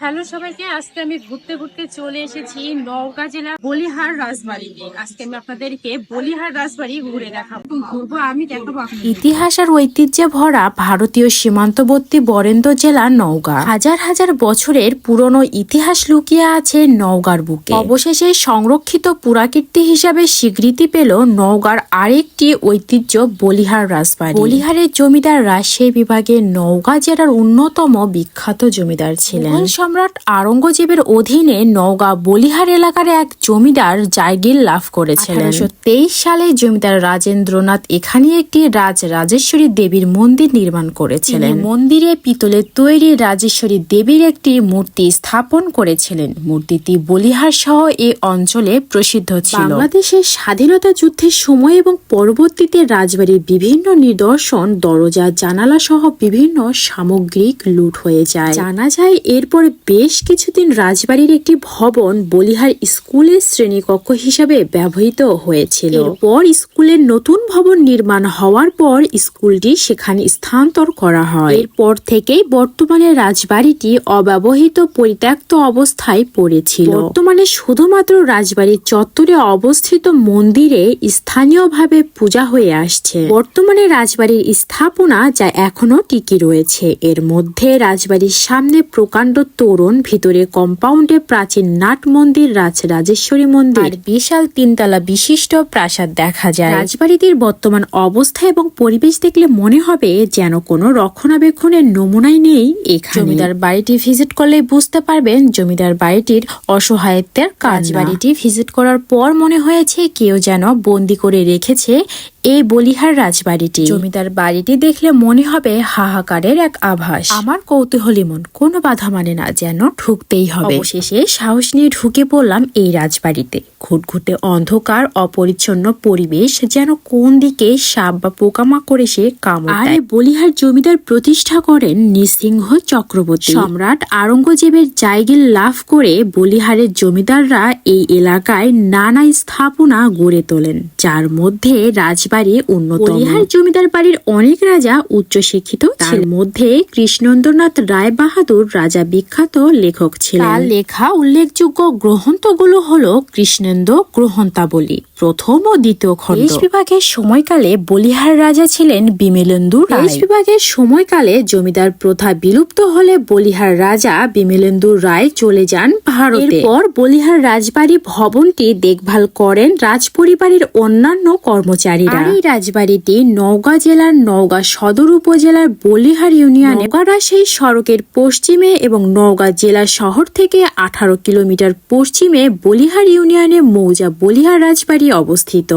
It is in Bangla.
হ্যালো সবাইকে আজকে আমি ঘুরতে ঘুরতে চলে এসেছি নওগাঁ জেলা বলিহার রাজবাড়িতে আজকে আমি আপনাদেরকে বলিহার রাজবাড়ি ঘুরে দেখাবো। ঘুরবো আমি দেখাবো ইতিহাস আর ঐতিহ্যে ভরা ভারতীয় সীমান্তবর্তী বরেন্দ্র জেলা নওগাঁ। হাজার হাজার বছরের পুরনো ইতিহাস লুকিয়ে আছে নওগাঁর বুকে। অবশেষে সংরক্ষিত পুরাকীর্তি হিসাবে স্বীকৃতি পেল নওগাঁর আরেকটি ঐতিহ্য বলিহার রাজবাড়ি। বলিহারের জমিদার রাজশাহী বিভাগের নওগাঁ জেলার অন্যতম বিখ্যাত জমিদার ছিলেন। সম্রাট আরঙ্গজেবের অধীনে নওগাঁ বলিহার এলাকার এক জমিদার জায়গির লাভ করেছিলেন। তেইশ সালে জমিদার রাজেন্দ্রনাথ এখানে একটি রাজ রাজেশ্বরী দেবীর মন্দির নির্মাণ করেছিলেন। মন্দিরে পিতলের তৈরি রাজেশ্বরী দেবীর একটি মূর্তি স্থাপন করেছিলেন। মূর্তিটি বলিহার সহ এই অঞ্চলে প্রসিদ্ধ ছিল। বাংলাদেশের স্বাধীনতা যুদ্ধের সময় এবং পরবর্তীতে রাজবাড়ির বিভিন্ন নিদর্শন দরজা জানালা সহ বিভিন্ন সামগ্রিক লুট হয়ে যায়। জানা যায় এরপর বেশ কিছুদিন রাজবাড়ির একটি ভবন বলিহার স্কুলের শ্রেণীকক্ষ হিসাবে ব্যবহৃত হয়েছিল। পর স্কুলের নতুন ভবন নির্মাণ হওয়ার পর স্কুলটি সেখানে স্থানান্তর করা হয়। এরপর থেকেই বর্তমানে রাজবাড়িটি অব্যবহৃত পরিত্যক্ত অবস্থায় পড়েছিল। বর্তমানে শুধুমাত্র রাজবাড়ির চত্বরে অবস্থিত মন্দিরে স্থানীয়ভাবে পূজা হয়ে আসছে। বর্তমানে রাজবাড়ির স্থাপনা যা এখনও টিকে রয়েছে। এর মধ্যে রাজবাড়ির সামনে প্রকাণ্ড তোরণ ভিতরে কম্পাউন্ডে প্রাচীন নাট মন্দির রাজ রাজেশ্বরী মন্দির বিশাল তিনতলা বিশিষ্ট প্রাসাদ দেখা যায়। রাজবাড়িটির বর্তমান অবস্থা এবং পরিবেশ দেখলে মনে হবে যেন কোনো রক্ষণাবেক্ষণের নমুনাই নেই এখানে। জমিদার বাড়িটি ভিজিট করলে বুঝতে পারবেন জমিদার বাড়িটির অসহায়ত্বের কাজ বাড়িটি ভিজিট করার পর মনে হয়েছে কেউ যেন বন্দি করে রেখেছে এই বলিহার রাজবাড়িটি। জমিদার বাড়িটি দেখলে মনে হবে হাহাকারের এক আভাস। আমার কৌতূহলী মন কোনো বাধা মানে না। যেন ঢুকতেই হবে। শেষে সাহস নিয়ে ঢুকে পড়লাম এই রাজবাড়িতে। ঘুটঘুটে অন্ধকার অপরিচ্ছন্ন পরিবেশ যেন কোন দিকে সাপ বা পোকামাকড় এসে কামড় আরে বলিহার জমিদার প্রতিষ্ঠা করেন নৃসিংহ চক্রবর্তী। সম্রাট আরঙ্গজেবের জায়গির লাভ করে বলিহারের জমিদাররা এই এলাকায় নানা স্থাপনা গড়ে তোলেন যার মধ্যে রাজবাড়ি উন্নত বলিহার জমিদার বাড়ির অনেক রাজা উচ্চশিক্ষিত তার মধ্যে কৃষ্ণেন্দ্রনাথ রায় বাহাদুর রাজা বিখ্যাত লেখক ছিলেন। লেখা উল্লেখযোগ্য গ্রন্থগুলো হলো কৃষ্ণেন্দ্র গ্রন্থাবলী প্রথম ও দ্বিতীয় খণ্ড। দেশ বিভাগের সময়কালে বলিহার রাজা ছিলেন বিমেলেন্দু দেশ বিভাগের সময়কালে জমিদার প্রথা বিলুপ্ত হলে বলিহার রাজা বিমেলেন্দু রায় চলে যান ভারতে। এরপর বলিহার রাজবাড়ি ভবনটি দেখভাল করেন রাজপরিবারের অন্যান্য কর্মচারীরা। এই রাজবাড়িটি নওগাঁ জেলার নওগাঁ সদর উপজেলার বলিহার ইউনিয়নে। রাজশাহী সড়কের পশ্চিমে এবং নওগাঁ জেলা শহর থেকে আঠারো কিলোমিটার পশ্চিমে বলিহার ইউনিয়নে মৌজা বলিহার রাজবাড়ি অবস্থিত।